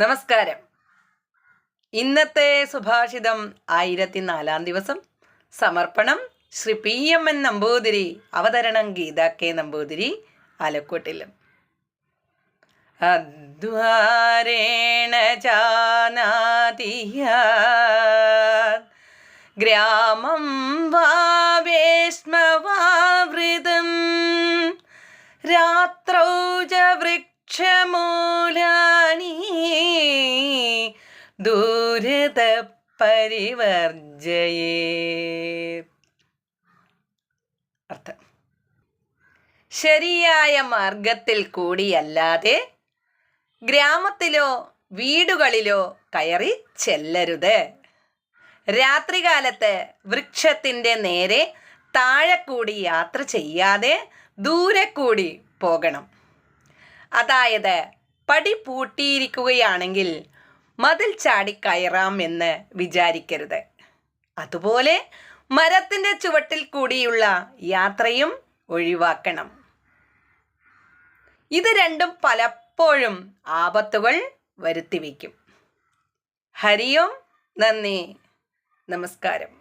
നമസ്കാരം. ഇന്നത്തെ സുഭാഷിതം ആയിരത്തി നാലാം ദിവസം. സമർപ്പണം Shri P M N Namboothiri അവതരണം ഗീത കെ നമ്പൂതിരി ആലക്കോട്ടിലും അദ്വാരേണ ചാനാതിയ ഗ്രാമം വാവേഷ്മവാവൃതം രാത്രൗ ച വൃക്ഷമൂലാനി ദൂരത പരിവർജയേ അർത്ഥം. ശരിയായ മാർഗത്തിൽ കൂടിയല്ലാതെ ഗ്രാമത്തിലോ വീടുകളിലോ കയറി ചെല്ലരുത്. രാത്രികാലത്ത് വൃക്ഷത്തിന്റെ നേരെ താഴെ കൂടി യാത്ര ചെയ്യാതെ ദൂരെ കൂടി പോകണം. അതായത് പടി പൂട്ടിയിരിക്കുകയാണെങ്കിൽ മതിൽ ചാടി കയറാം എന്ന് വിചാരിക്കരുത്. അതുപോലെ മരത്തിന്റെ ചുവട്ടിൽ കൂടിയുള്ള യാത്രയും ഒഴിവാക്കണം. ഇത് രണ്ടും പലപ്പോഴും ആപത്തുകൾ വരുത്തിവെക്കും ഹരിയോം നന്ദി. നമസ്കാരം.